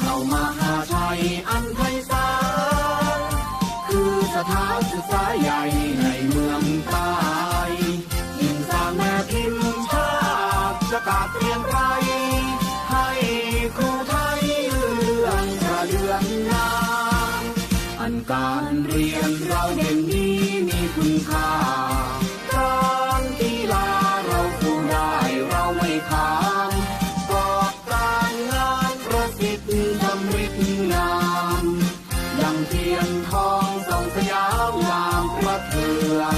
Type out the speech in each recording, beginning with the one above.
เข้ามาหาไทยอันไพศาลคือสถานศึกษาใหญ่ในเมืองใต้ยิ่งสร้างแม่พิมพ์ชาติจะกาดเรียนไทยให้ครูไทยเรื่องกระเดือนนางอันการเรียนเราเด่นดีมีคุณค่าการกีฬาเราสู้ได้เราไม่ขาด เทียนทองส่องสยามงามพระเทือง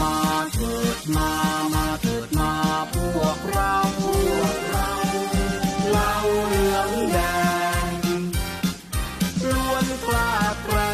มาเถิดมามาเถิดมาพวกเราพวกเราเล่าเหลืองแดงล้วนกล้าแกร่ง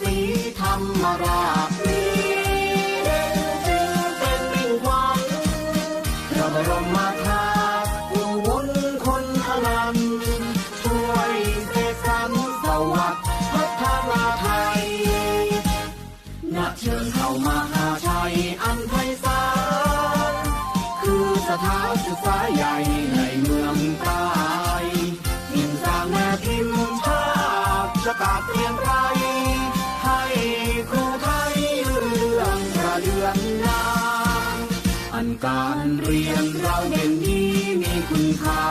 ศรีธรรมราชนี้เด่นจริงเป็นมิ่งขวัญพระบรมธาตุผู้วุนคนอนันช่วยเสกสรรสวัสดิ์พัฒนาไทยนักเชิญเข้ามาหาชัยอันไพศาลคือสถานศึกษาใหญ่ในเมืองใต้ยิ่งสร้างแม่พิมพ์ชาติจะกาศเปลี่ยนไปใการเรียนเราเด่นดีมีคุณค่า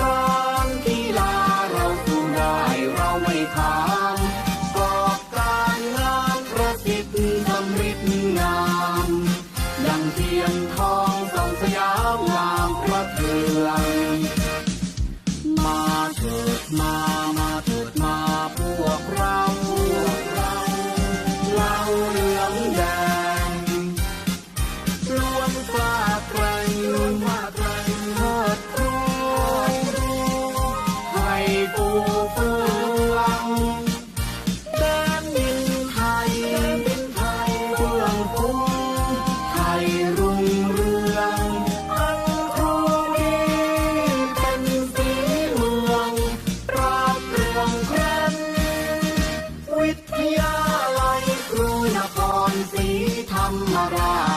การกีฬาเราสู้ได้เราไม่ขามกอบการงานประสิทธิ์ทำริดงามยังเทียนทองส่องสยามงามประเทืองมาเถิดมา tomorrow.